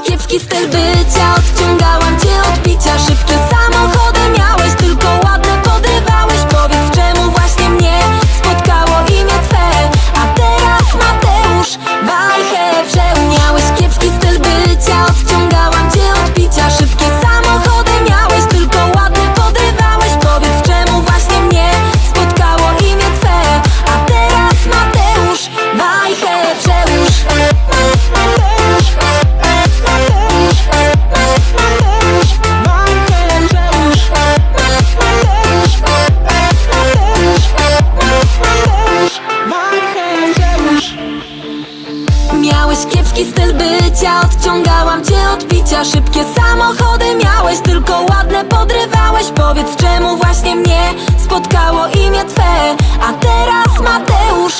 kiepski styl bycia Odciągałam cię od picia. Szybkie samochody miałeś Tylko ładne podrywałeś. Powiedz czemu właśnie mnie Spotkało imię Twe? A teraz Mateusz Wajchę Miałeś kiepski styl bycia Odciągałam cię od picia. Szybkie samochody miałeś Tylko ładne podrywałeś. Powiedz czemu właśnie mnie Spotkało imię Twe? A teraz Mateusz Wajchę Kiepski styl bycia Odciągałam cię od picia. Szybkie samochody miałeś Tylko ładne podrywałeś. Powiedz czemu właśnie mnie Spotkało imię Twe? A teraz Mateusz